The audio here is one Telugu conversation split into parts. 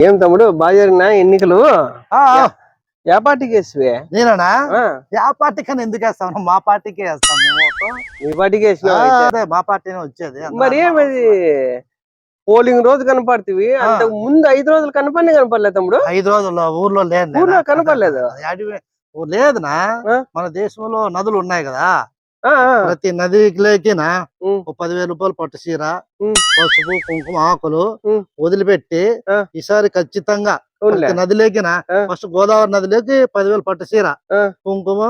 ఏం తమ్ముడు? బాగా జరిగినా ఎన్నికలు? ఏ పార్టీకి వేసివే. ఆ, ఆ పార్టీ కన్నా ఎందుకు మా పార్టీకే వేస్తాం. మీ పార్టీకి అయితే. అదే మా పార్టీనే వచ్చేది. మరి ఏమది? పోలింగ్ రోజు కనపడుతుంది అంత ముందు ఐదు రోజులు కనపడి కనపడలేదు తమ్ముడు? ఐదు రోజుల్లో ఊర్లో లేదు ఊర్లో కనపడలేదు. లేదునా? ఆ? మన దేశంలో నదులు ఉన్నాయి కదా. ప్రతి నదికిలేకిన ఉమ్. ఒక పదివేల రూపాయలు పట్టు చీర. పసుపు కుంకుమ ఆకులు. వదిలిపెట్టి. ఈసారి ఖచ్చితంగా నదిలేకిన. ఫస్ట్ గోదావరి నదిలోకి పదివేలు పట్టు చీర. కుంకుమ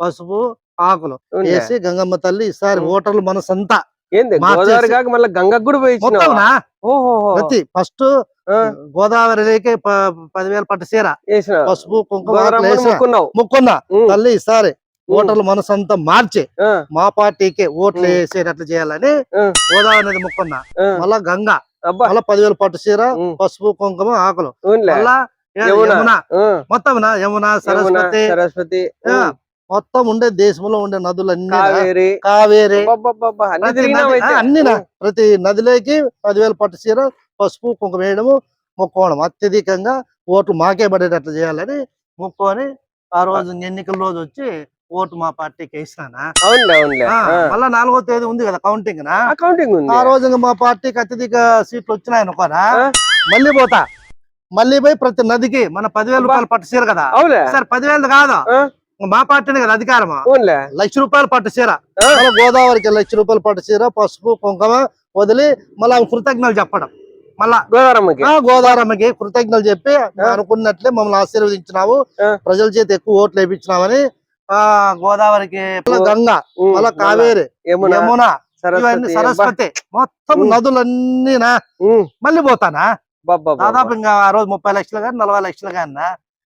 పసుపు ఆకులు. వేసి గంగమ్మ తల్లి ఈసారి. ఓటర్లు మనసంతా ఏంది మార్చేసి- గోదావరి కాక మళ్ళీ గంగకు కూడా పోయి ఇచ్చినావా? మొత్తంనా ఓహో ప్రతి ఫస్ట్ ప- పదివేలు పట్టు చీర. పసుపు కుంకుమ ముక్కున్నా తల్లి ఈసారి ఓటర్లు మనసంతా మార్చి. మా పార్టీకి ఓట్లు. వేసేటట్లు చేయాలని. గోదావరి నది ముక్కున్నా మళ్ళా గంగ. మళ్ళా పదివేలు పట్టు చీర పసుపు కుంకుమ ఆకులు. మళ్ళా యమున. మొత్తం యమున సరస్వతి. సరస్వతి. మొత్తం ఉండే దేశంలో ఉండే నదులన్నీ కావేరి. కావేరి. అన్ని ప్రతి నదిలోకి పదివేలు పట్టు చీర పసుపు కుంకుమ వేయడము మొక్కోవడం అత్యధికంగా ఓట్లు మాకే పడేటట్లు చేయాలని మొక్కొని ఆ రోజు ఎన్నికల రోజు వచ్చి ఓటు మా పార్టీకి వేసినానా. మళ్ళా నాలుగో తేదీ ఉంది కదా కౌంటింగ్ నా? ఉంది. ఆ రోజు మా పార్టీకి అత్యధిక సీట్లు వచ్చినాయి అనుకోనా? ఆ. మళ్ళీ పోతా. మళ్ళీ పోయి ప్రతి నదికి మన పదివేల. రూపాయలు పట్టు చీర కదా? సార్ పదివేలు కాదు. మా పార్టీనే కదా అధికారం అవునులే. లక్ష రూపాయలు పట్టు చీర. గోదావరికి లక్ష రూపాయలు పట్టు చీర పసుపు కుంకుమ వదిలి మళ్ళీ కృతజ్ఞతలు చెప్పడం. మళ్ళా గోదావరమ్మకి. కృతజ్ఞతలు చెప్పి అనుకున్నట్లే మమ్మల్ని ఆశీర్వదించినావు. ప్రజల చేత ఎక్కువ ఓట్లు వేయించినావని ఆ గోదావరికి గంగ మళ్ళా కావేరి యమున ఇవన్నీ సరస్వతి మొత్తం ఉమ్. నదులన్నీ నా ఉమ్, మళ్ళీ పోతానా. దాదాపు ఇంకా ఆ రోజు ముప్పై లక్షలు కానీ నలభై లక్షలు కానీ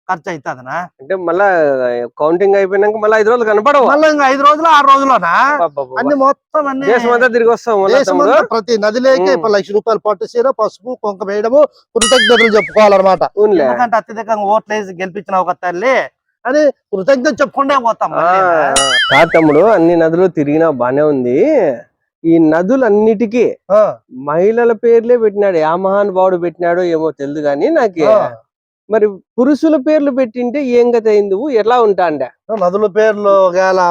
ఖర్చు అవుతుందనా అంటే మళ్ళా కౌంటింగ్ అయిపోయినాక మళ్ళీ ఐదు రోజులు కనపడవు. మళ్ళీ ఇంకా ఐదు రోజులు ఆరు రోజులోనా. అన్ని మొత్తం అన్ని తిరిగి వస్తాం ప్రతి నదిలోకి లక్ష రూపాయలు పట్టు చీర పసుపు కుంకుమ వేయడము కృతజ్ఞతలు చెప్పుకోవాలన్నమాట. ఎందుకంటే అత్యధికంగా ఓట్లు వేసి గెలిపించిన ఒక తల్లి అని కృతజ్ఞత చెప్పుకుంటే పోతాం ఆ. కాదు తమ్ముడు అన్ని నదులు తిరిగినా బానే ఉంది. ఈ నదులన్నిటికీ మహిళల పేర్లే పెట్టినాడు. ఆ మహానుభావుడు పెట్టినాడో ఏమో తెలియదు కానీ నాకు. మరి పురుషుల పేర్లు పెట్టింటే ఏం గత అయింది ఎలా ఉంటాండే? నదుల పేర్లు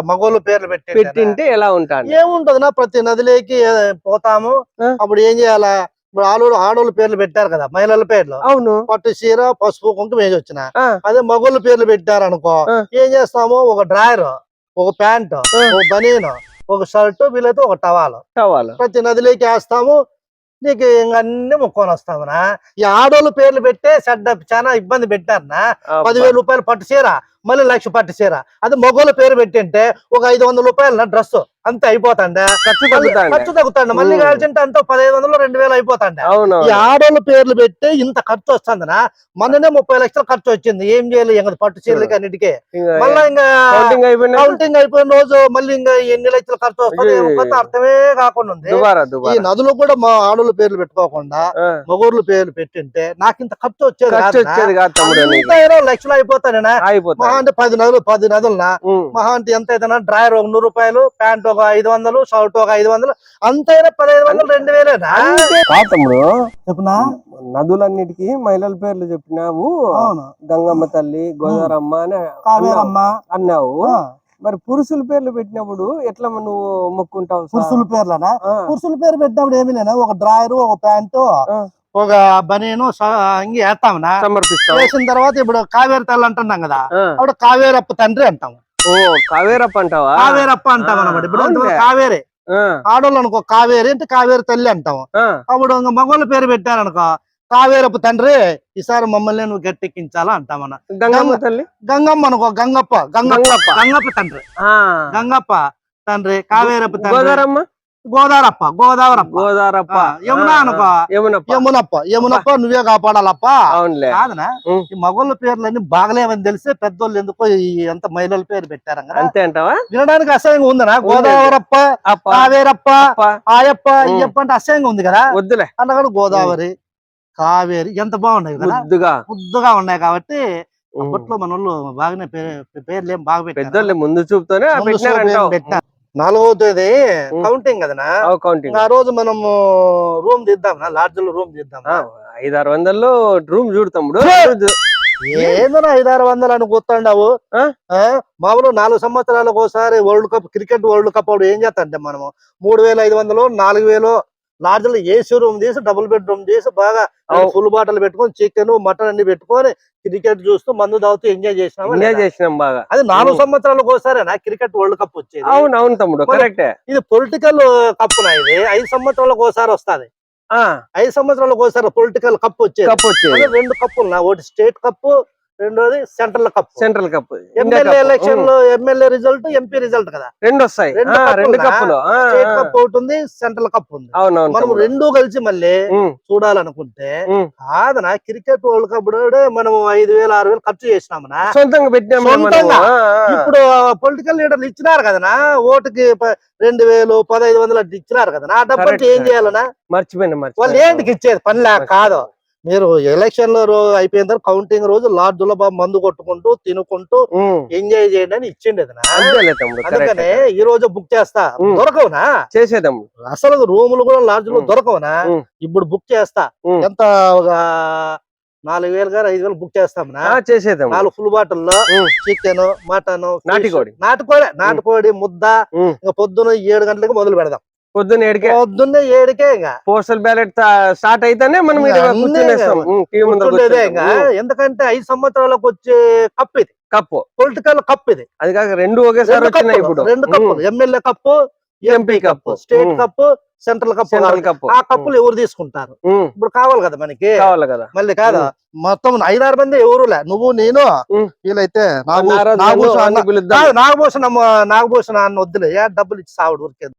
మగోళ్ళ పేర్లు పెట్టి పెట్టింటే ఎలా ఉంటాండే? ఏముంటది నా? ప్రతి నదిలోకి పోతాము. అప్పుడు ఏం చేయాలా? ఇప్పుడు ఆడోళ్ళు ఆడోళ్ళ పేర్లు పెట్టారు కదా మహిళల పేర్లు. అవును. పట్టు చీర పసుపు కుంకుమ వేసి వచ్చిన అదే మగోళ్ళ పేర్లు పెట్టారు అనుకో. ఏం చేస్తాము? ఒక డ్రాయర్ ఒక ప్యాంట్. ఒక బనీన్ ఒక షర్ట్ వీలైతే ఒక టవాలు. కావాలి ప్రతి నదిలోకి వేస్తాము నీకు ఇంక అన్ని ముక్కొని వస్తామునా? ఈ ఆడోళ్ళ పేర్లు పెట్టే చెడ్డ చాలా ఇబ్బంది పెట్టారనా? పదివేల రూపాయలు పట్టు చీర మళ్ళీ లక్ష పట్టు చీర. అది మగోళ్ళ పేరు పెట్టింటే ఒక ఐదు వందల రూపాయల డ్రెస్ అంతే అయిపోతాండే ఖర్చు మళ్ళీ తగ్గుతాండే. ఖర్చు తగ్గుతాండి మళ్ళీ. కాల్చింటే అంత పదిహేను వందలు రెండు వేలు అయిపోతాండే ఈ ఆడోళ్ళ పేర్లు పెట్టి ఇంత ఖర్చు వస్తుందనా? మొన్ననే ముప్పై లక్షలు ఖర్చు వచ్చింది. ఏం చేయాలి? ఇంకా పట్టు చీరలకి అన్నిటికీ. మళ్ళీ ఇంకా కౌంటింగ్ అయిపోయినా రోజు మళ్ళీ ఇంకా ఎన్ని లక్షలు ఖర్చు వస్తుంది అర్థమే కాకుండా ఉంది. ఈ నదులు కూడా మా ఆడోళ్ళ పేర్లు పెట్టుకోకుండా మగోర్ల పేర్లు పెట్టింటే నాకు ఇంత ఖర్చు వచ్చేది కాదు లక్షలు అయిపోతానేనా? అయిపోతా మహా అంటే పది నదులు పది నదులునా. మహా అంటే ఎంత అయితేనా డ్రాయర్ ఒక నూరు రూపాయలు ప్యాంట్ ఒక ఐదు వందలు షర్ట్ ఒక ఐదు వందలు అంతైనా పదహైదు వందలు రెండు వేలేనా తమ్ముడు. చెప్పునా? నదులన్నిటికీ మహిళల పేర్లు చెప్పినావు. అవును. గంగమ్మ తల్లి గోదావరమ్మ అని అన్నావు. కావేరమ్మ. అన్నావు. మరి పురుషుల పేర్లు పెట్టినప్పుడు ఎట్లా నువ్వు మొక్కుంటావు? పురుషుల పేర్లనా? పురుషుల పేరు పెట్టినప్పుడు ఏమీ లేనా? ఒక డ్రాయర్ ఒక ప్యాంటు. ఒక బనీను అంగి వేస్తామనా సమర్పిస్తావు వేసిన తర్వాత ఇప్పుడు కావేరి తల్లి అంటున్నాం కదా. అప్పుడు కావేరప్ప తండ్రి అంటాం. ఓ కావేరప్ప అంటావా? కావేరప్ప అంటాం అన్నమాట. ఇప్పుడు. కావేరి. ఆడోళ్ళు అనుకో కావేరి అంటే కావేరి తల్లి అంటాం. అప్పుడు మగవాళ్ళ పేరు పెట్టారనుకో కావేరప్ప తండ్రి ఈసారి మమ్మల్ని నువ్వు గట్టెక్కించాలా అంటామన్న. గంగమ్మ తల్లి? గంగమ్మ అనుకో గంగప్ప గంగప్ప. గంగప్ప. తండ్రి. గంగప్ప తండ్రి కావేరప్ప తండ్రి. గోదావరప్ప గోదావరప్ప. గోదావరప్ప. యమున అనుకో. యమునప్ప. యమునప్ప యమునప్ప నువ్వే కాపాడాలప్ప. అవునులే. కాదనా. ఈ మగవాళ్ళ పేర్లన్నీ బాగలేవని తెలిసి పెద్దోళ్ళు ఎందుకో అంత మహిళల పేరు పెట్టారు అంతే అంటావా? వినడానికి అసహ్యంగా ఉందనా? ఉంది. గోదావరప్ప అప్ప. కావేరప్ప అప్ప. ఆయప్ప. అయ్యప్ప అంటే అసహ్యంగా ఉంది కదా? వద్దులే. అన్నగాడు గోదావరి కావేరి ఎంత బాగున్నాయి కదా? ముద్దుగా. ముద్దుగా ఉన్నాయి కాబట్టి. అప్పట్లో మన వాళ్ళు బాగానే పేర్లు ఏం బాగా పెట్టారు. పెద్దోళ్ళు ముందు చూపుతోనే పెట్టారు. నాలుగో తేదీ ఉమ్. కౌంటింగ్ కదనా? కౌంటింగ్ ఆ రోజు మనము రూమ్ తీద్దాం లాడ్జ్లో రూమ్ తీద్దాం ఐదారు వందల్లో రూమ్ చూడు తమ్ముడు. ఏందన్నా ఐదారు వందలు అని కూర్చుండావు? మామూలు నాలుగు సంవత్సరాలకు ఒకసారి world cup cricket world cup అప్పుడు ఏం చేస్తాంటే మనము? మూడు వేల ఐదు వందలు నాలుగు వేలు లాడ్జ్లో ఏసీ రూమ్ తీసి డబుల్ బెడ్ రూమ్ చేసి బాగా. ఫుల్ బాటలు పెట్టుకొని చికెన్ మటన్ అన్ని పెట్టుకొని క్రికెట్ చూస్తూ మందు తాగుతూ ఎంజాయ్ చేసినాము ఎంజాయ్ చేసినాం బాగా. అది నాలుగు. సంవత్సరాలకు ఒకసారి క్రికెట్ వరల్డ్ కప్ వచ్చేది? అవును అవును తమ్ముడు కరెక్టే. ఇది పొలిటికల్ కప్ నా ఇది. ఐదు సంవత్సరాలకు ఒకసారి వస్తది. ఆ. ఐదు సంవత్సరాలకు ఒకసారి పొలిటికల్ కప్ వచ్చేది. కప్ వచ్చేది. రెండు కప్పులు నా. ఒకటి స్టేట్ కప్పు రెండోది central cup. Central cup. MLA ఎలక్షన్లో ఎమ్మెల్యే రిజల్ట్ ఎంపీ రిజల్ట్ కదా. రెండు వస్తాయి. రెండు కప్పులా? స్టేట్. కప్ ఒకటి ఉంది సెంట్రల్ కప్ ఉంది. మనం. రెండు కలిసి మళ్ళీ చూడాలనుకుంటే. కాదనా క్రికెట్ వరల్డ్ కప్ మనం ఐదు వేలు ఆరు వేలు ఖర్చు చేసినామనా? సొంతంగా పెట్టినాం మనము. సొంతంగా? ఆ, ఆ. ఇప్పుడు పొలిటికల్ లీడర్లు ఇచ్చినారు కదనా? ఓటుకి రెండు వేలు పదహైదు వందలు ఇచ్చినారు కదనా? ఆ డబ్బు ఏం. చేయాలనా? మర్చిపోయినా వాళ్ళు ఏంటికి ఇచ్చేది? పని లేక కాదు. మీరు ఎలక్షన్ అయిపోయిన తర్వాత కౌంటింగ్ రోజు లార్డ్ బాబు మందు కొట్టుకుంటూ తినుకుంటూ ఎంజాయ్ చేయండి అని ఇచ్చిండేది అందుకనే ఈ రోజు బుక్ చేస్తా. దొరకవునా చేసేదాము అసలు రూములు కూడా లాడ్జ్లో ఉమ్. దొరకవునా. ఇప్పుడు బుక్ చేస్తా. ఎంత ఒక నాలుగు వేలు గారు ఐదు వేలు బుక్ చేస్తామనా ఆ, చేసేదాము నాలుగు ఫుల్ బాటిల్లో. చికెన్ మటన్ నాటుకోడి. నాటుకోడి నాటుకోడి ముద్ద. ఇంకా పొద్దున ఏడు గంటలకు మొదలు పెడదాం పొద్దున్న ఏడికే. పొద్దున్నే ఏడుకే పోస్టల్ బ్యాలెట్ స్టార్ట్ అయితేనే మనం ఎందుకంటే ఐదు సంవత్సరాలకు వచ్చే కప్ ఇది. కప్పు. పొలిటికల్ కప్ ఇది. అది కాక రెండు ఒకేసారి వచ్చినాయి ఇప్పుడు. రెండు కప్పులు. MLA cup MP cup state. Cup central cup. Cup. ఆ కప్పులు ఎవరు తీసుకుంటారు? ఇప్పుడు కావాలి కదా మనకి? కావాలి కదా. మళ్ళీ కాదా మొత్తం ఐదారు మంది ఎవరులే నువ్వు నేను. వీలైతే నాగభూషణ నాగభూషణ నాగభూషణ అన్న వద్దులే. డబ్బులు ఇచ్చి సావుడు ఊరికే.